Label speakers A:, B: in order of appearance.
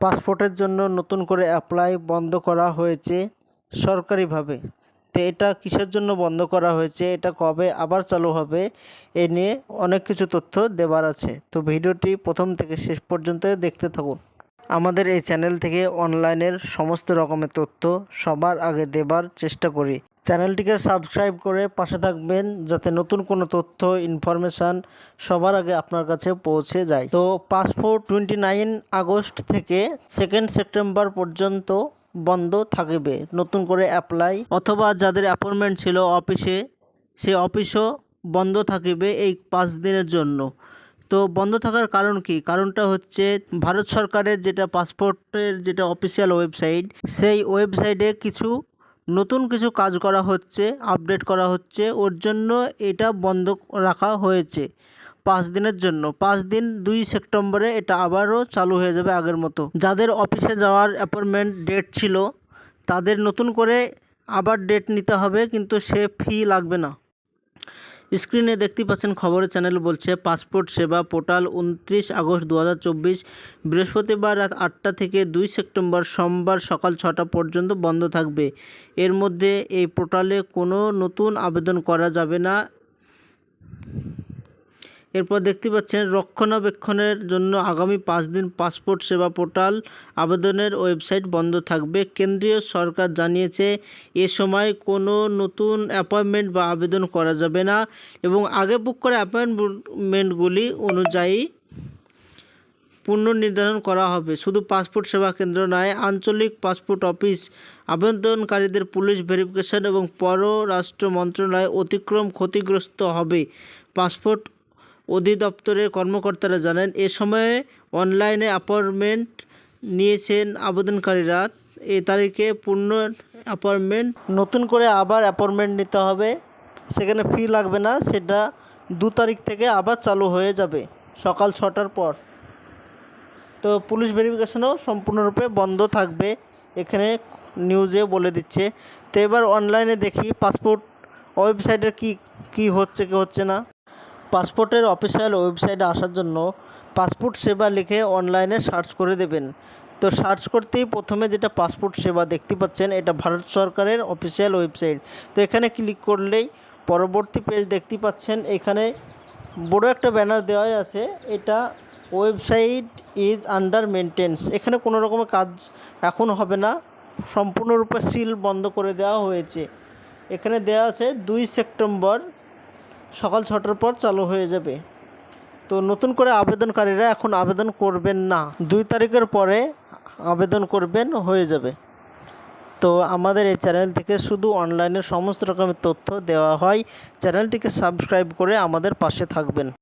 A: পাসপোর্টের জন্য নতুন করে অ্যাপ্লাই বন্ধ করা হয়েছে সরকারিভাবে। তো এটা কিসের জন্য বন্ধ করা হয়েছে, এটা কবে আবার চালু হবে, এ নিয়ে অনেক কিছু তথ্য দেবার আছে। তো ভিডিওটি প্রথম থেকে শেষ পর্যন্ত দেখতে থাকুন। আমাদের এই চ্যানেল থেকে অনলাইনের সমস্ত রকমের তথ্য সবার আগে দেবার চেষ্টা করি। চ্যানেলটিকে সাবস্ক্রাইব করে পাশে থাকবেন যাতে নতুন কোনো তথ্য, ইনফরমেশান সবার আগে আপনার কাছে পৌঁছে যায়। তো পাসপোর্ট টোয়েন্টি নাইন আগস্ট থেকে সেকেন্ড সেপ্টেম্বর পর্যন্ত বন্ধ থাকবে। নতুন করে অ্যাপ্লাই অথবা যাদের অ্যাপয়েন্টমেন্ট ছিল অফিসে সে অফিসও বন্ধ থাকিবে এই পাঁচ দিনের জন্য। তো বন্ধ থাকার কারণ কি? কারণটা হচ্ছে ভারত সরকারের যেটা পাসপোর্টের যেটা অফিসিয়াল ওয়েবসাইট সেই ওয়েবসাইটে কিছু নতুন কিছু কাজ করা হচ্ছে আপডেট করা হচ্ছে। ওর জন্য এটা বন্ধ রাখা হয়েছে পাঁচ দিনের জন্য। পাঁচ দিন দুই সেপ্টেম্বরে এটা আবারও চালু হয়ে যাবে আগের মতো। যাদের অফিসে যাওয়ার অ্যাপয়েন্টমেন্ট ডেট ছিল, তাদের নতুন করে আবার ডেট নিতে হবে, কিন্তু সে ফি লাগবে না। স্ক্রিনে দেখতে পাচ্ছেন খবরের চ্যানেল বলছে, পাসপোর্ট সেবা পোর্টাল উনত্রিশ আগস্ট দু হাজার চব্বিশ, বৃহস্পতিবার রাত আটটা থেকে দুই সেপ্টেম্বর সোমবার সকাল ছটা পর্যন্ত বন্ধ থাকবে। এর মধ্যে এই পোর্টালে কোনো নতুন আবেদন করা যাবে না। এরপর দেখতে পাচ্ছেন রক্ষণাবেক্ষণের জন্য আগামী পাঁচ দিন পাসপোর্ট সেবা পোর্টাল আবেদনের ওয়েবসাইট বন্ধ থাকবে। কেন্দ্রীয় সরকার জানিয়েছে, এ সময় কোনো নতুন অ্যাপয়েন্টমেন্ট বা আবেদন করা যাবে না এবং আগে বুক করা অ্যাপয়েন্টমেন্টগুলি অনুযায়ী পুনর্নির্ধারণ করা হবে। শুধু পাসপোর্ট সেবা কেন্দ্র নয়, আঞ্চলিক পাসপোর্ট অফিস, আবেদনকারীদের পুলিশ ভেরিফিকেশন এবং পররাষ্ট্র মন্ত্রণালয় অতিক্রম ক্ষতিগ্রস্ত হবে। পাসপোর্ট অধিদপ্তরের কর্মকর্তারা জানান, এ সময়ে অনলাইনে অ্যাপয়েন্টমেন্ট নিয়েছেন আবেদনকারীরা। এ তারিখে পূর্ণ অ্যাপয়েন্টমেন্ট, নতুন করে আবার অ্যাপয়েন্টমেন্ট নিতে হবে। সেখানে ফি লাগবে না, সেটা দু তারিখ থেকে আবার চালু হয়ে যাবে, সকাল ছটার পর। তো পুলিশ ভেরিফিকেশনও সম্পূর্ণরূপে বন্ধ থাকবে, এখানে নিউজে বলে দিচ্ছে। তো এবার অনলাইনে দেখি পাসপোর্ট ওয়েবসাইটে কি কি হচ্ছে কি হচ্ছে না। পাসপোর্টের অফিসিয়াল ওয়েবসাইটে আসার জন্য পাসপোর্ট সেবা লিখে অনলাইনে সার্চ করে দেবেন। তো সার্চ করতেই প্রথমে যেটা পাসপোর্ট সেবা দেখতে পাচ্ছেন, এটা ভারত সরকারের অফিসিয়াল ওয়েবসাইট। তো এখানে ক্লিক করলেই পরবর্তী পেজ দেখতে পাচ্ছেন, এখানে বড় একটা ব্যানার দেওয়াই আছে, এটা ওয়েবসাইট ইজ আন্ডার মেনটেন্স এখানে কোনো রকমের কাজ এখন হবে না, সম্পূর্ণরূপে সিল বন্ধ করে দেওয়া হয়েছে। এখানে দেওয়া আছে দুই সেপ্টেম্বর সকাল ছটার পর চালু হয়ে যাবে। তো নতুন করে আবেদনকারীরা এখন আবেদন করবেন না। দুই তারিখের পরে আবেদন করবেন, হয়ে যাবে। তো আমাদের এই চ্যানেল থেকে শুধু অনলাইনে সমস্ত রকমের তথ্য দেওয়া হয়। চ্যানেলটিকে সাবস্ক্রাইব করে আমাদের পাশে থাকবেন।